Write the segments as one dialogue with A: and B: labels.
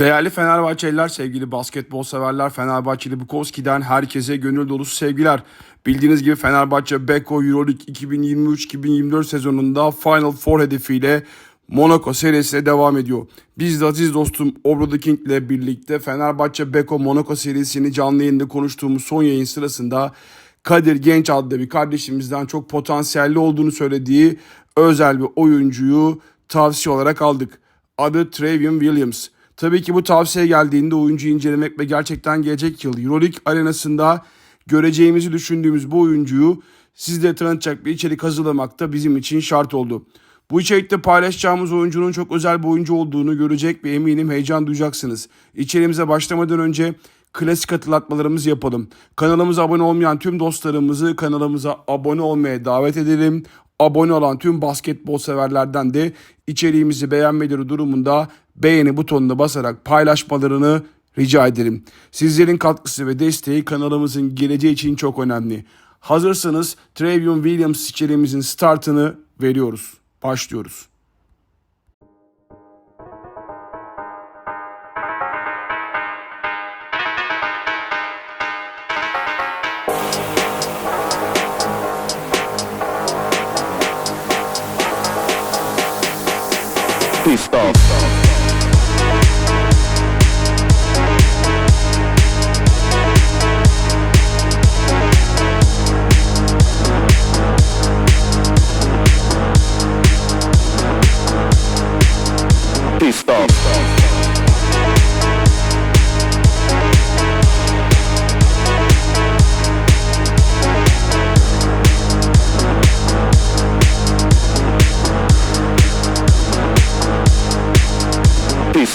A: Değerli Fenerbahçeliler, sevgili basketbol severler, Fenerbahçeli Bukowski'den herkese gönül dolusu sevgiler. Bildiğiniz gibi Fenerbahçe Beko Euroleague 2023-2024 sezonunda Final Four hedefiyle Monaco serisine devam ediyor. Biz de aziz dostum Obro the King ile birlikte Fenerbahçe Beko Monaco serisini canlı yayında konuştuğumuz son yayın sırasında Kadir Genç adlı bir kardeşimizden çok potansiyelli olduğunu söylediği özel bir oyuncuyu tavsiye olarak aldık. Adı Travion Williams. Tabii ki bu tavsiye geldiğinde oyuncuyu incelemek ve gerçekten gelecek yıl Euroleague arenasında göreceğimizi düşündüğümüz bu oyuncuyu sizlere tanıtacak bir içerik hazırlamak da bizim için şart oldu. Bu içerikte paylaşacağımız oyuncunun çok özel bir oyuncu olduğunu görecek ve eminim heyecan duyacaksınız. İçerimize başlamadan önce klasik hatırlatmalarımızı yapalım. Kanalımıza abone olmayan tüm dostlarımızı kanalımıza abone olmaya davet edelim. Abone olan tüm basketbol severlerden de içeriğimizi beğenmeleri durumunda beğeni butonuna basarak paylaşmalarını rica ederim. Sizlerin katkısı ve desteği kanalımızın geleceği için çok önemli. Hazırsanız Trevion Williams içeriğimizin startını veriyoruz. Başlıyoruz.
B: Christophe.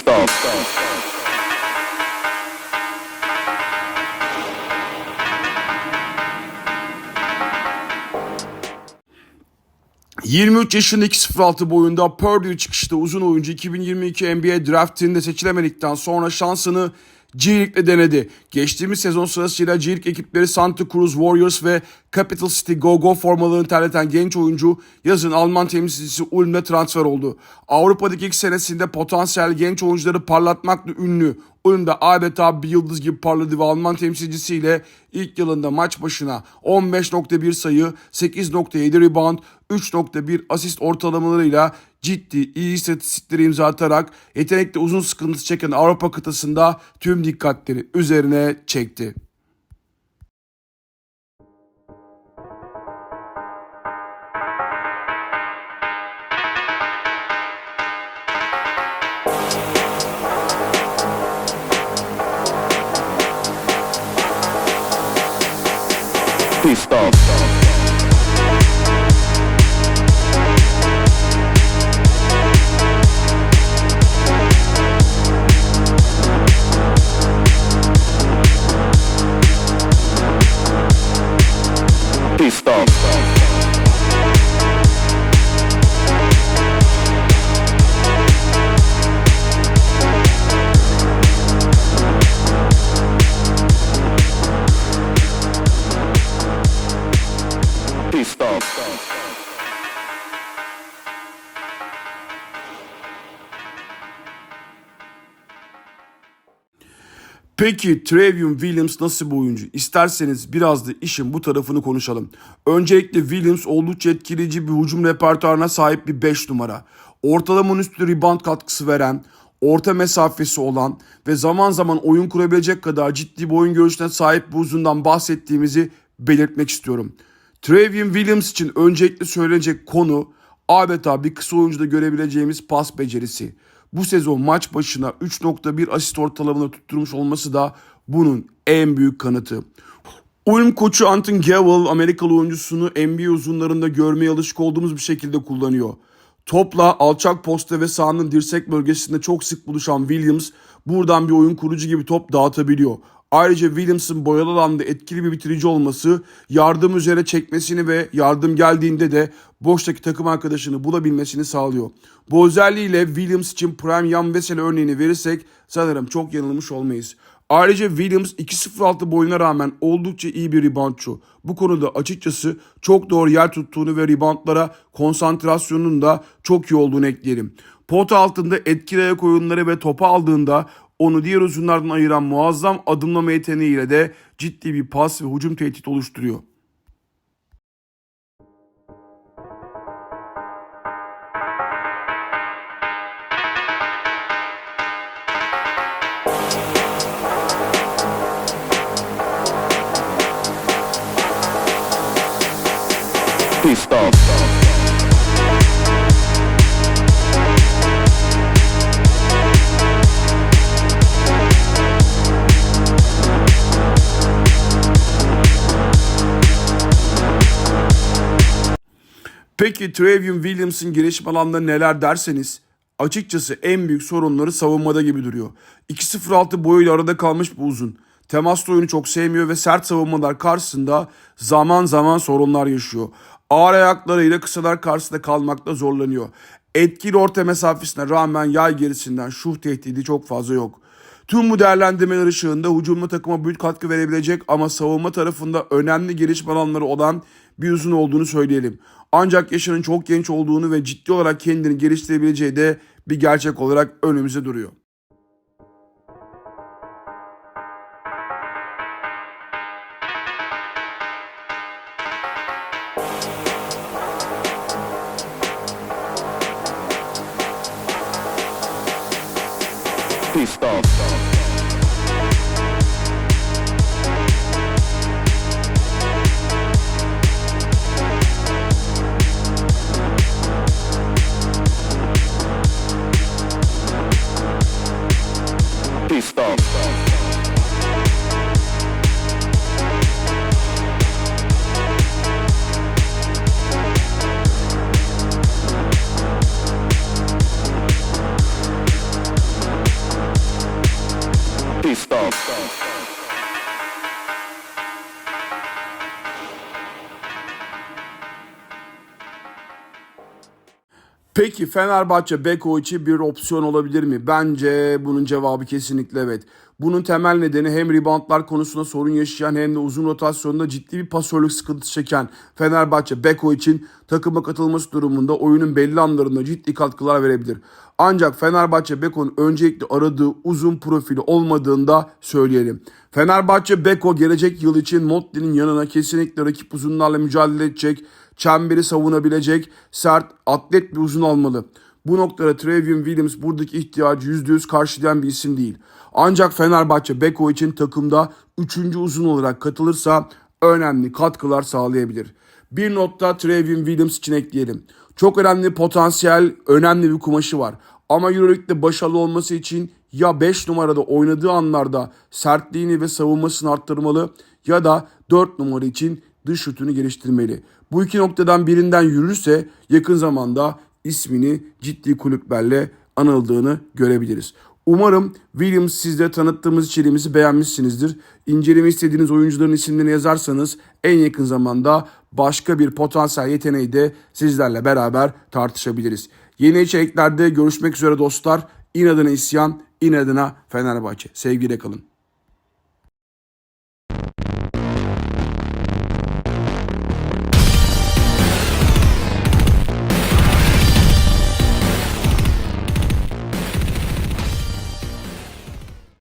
B: Off.
A: — 23 yaşındaki 06 boyunda Purdue çıkışlı uzun oyuncu 2022 NBA draftinde seçilemedikten sonra şansını G League'le denedi. Geçtiğimiz sezon sırasıyla G League ekipleri Santa Cruz Warriors ve Capital City Go-Go formalarını terleten genç oyuncu yazın Alman temsilcisi Ulm'le transfer oldu. Avrupa'daki ilk senesinde potansiyel genç oyuncuları parlatmakla ünlü Ulm'de adeta bir yıldız gibi parladı ve Alman temsilcisiyle ilk yılında maç başına 15.1 sayı, 8.7 rebound, 3.1 asist ortalamalarıyla ciddi iyi istatistikleri imza atarak yetenekte uzun sıkıntısı çeken Avrupa kıtasında tüm dikkatleri üzerine çekti. Peki Trevion Williams nasıl bir oyuncu? İsterseniz biraz da işin bu tarafını konuşalım. Öncelikle Williams oldukça etkileyici bir hücum repertuarına sahip bir 5 numara. Ortalamanın üstü rebound katkısı veren, orta mesafesi olan ve zaman zaman oyun kurabilecek kadar ciddi bir oyun görüşüne sahip bir uzundan bahsettiğimizi belirtmek istiyorum. Trevion Williams için öncelikle söylenecek konu adeta bir kısa oyuncuda görebileceğimiz pas becerisi. Bu sezon maç başına 3.1 asist ortalamını tutturmuş olması da bunun en büyük kanıtı. Ulm koçu Anton Gavel Amerikalı oyuncusunu NBA uzunlarında görmeye alışık olduğumuz bir şekilde kullanıyor. Topla alçak posta ve sahanın dirsek bölgesinde çok sık buluşan Williams buradan bir oyun kurucu gibi top dağıtabiliyor. Ayrıca Williams'ın boyalı alanda etkili bir bitirici olması yardım üzere çekmesini ve yardım geldiğinde de boştaki takım arkadaşını bulabilmesini sağlıyor. Bu özelliğiyle Williams için Prime Yan Vesel örneğini verirsek sanırım çok yanılmış olmayız. Ayrıca Williams 2.06 boyuna rağmen oldukça iyi bir reboundçu. Bu konuda açıkçası çok doğru yer tuttuğunu ve reboundlara konsantrasyonunun da çok iyi olduğunu ekleyelim. Pot altında etkili ayak oyunları ve topu aldığında Onu diğer uzunlardan ayıran muazzam adımlama yeteneğiyle de ciddi bir pas ve hücum tehdit oluşturuyor.
B: Pissed
A: Peki Trevion Williams'ın gelişim alanında neler derseniz açıkçası en büyük sorunları savunmada gibi duruyor. 2.06 boyuyla arada kalmış bu uzun. Temaslı oyunu çok sevmiyor ve sert savunmalar karşısında zaman zaman sorunlar yaşıyor. Ağır ayaklarıyla kısalar karşısında kalmakta zorlanıyor. Etkili orta mesafesine rağmen yay gerisinden şuh tehdidi çok fazla yok. Tüm bu değerlendirmeler ışığında hücumlu takıma büyük katkı verebilecek ama savunma tarafında önemli gelişme alanları olan bir uzun olduğunu söyleyelim. Ancak yaşının çok genç olduğunu ve ciddi olarak kendini geliştirebileceği de bir gerçek olarak önümüze duruyor.
B: Pissed off. Pissed off.
A: Peki Fenerbahçe Beko için bir opsiyon olabilir mi? Bence bunun cevabı kesinlikle evet. Bunun temel nedeni hem reboundlar konusunda sorun yaşayan hem de uzun rotasyonda ciddi bir pasörlük sıkıntısı çeken Fenerbahçe Beko için takıma katılması durumunda oyunun belli anlarında ciddi katkılar verebilir. Ancak Fenerbahçe Beko'nun öncelikle aradığı uzun profili olmadığında söyleyelim. Fenerbahçe Beko gelecek yıl için Motti'nin yanına kesinlikle rakip uzunlarla mücadele edecek, çemberi savunabilecek, sert, atlet bir uzun almalı. Bu noktada Trevion Williams buradaki ihtiyacı %100 karşılayan bir isim değil. Ancak Fenerbahçe Beko için takımda 3. uzun olarak katılırsa önemli katkılar sağlayabilir. Bir notta Trevion Williams için ekleyelim. Çok önemli potansiyel, önemli bir kumaşı var. Ama Euroleague'de başarılı olması için ya 5 numarada oynadığı anlarda sertliğini ve savunmasını arttırmalı ya da 4 numara için dış şutunu geliştirmeli. Bu iki noktadan birinden yürürse yakın zamanda ismini ciddi kulüplerle anıldığını görebiliriz. Umarım Williams sizde tanıttığımız içeriğimizi beğenmişsinizdir. İnceleme istediğiniz oyuncuların isimlerini yazarsanız en yakın zamanda başka bir potansiyel yeteneği de sizlerle beraber tartışabiliriz. Yeni içeriklerde görüşmek üzere dostlar. İnadına isyan, inadına Fenerbahçe. Sevgiyle kalın.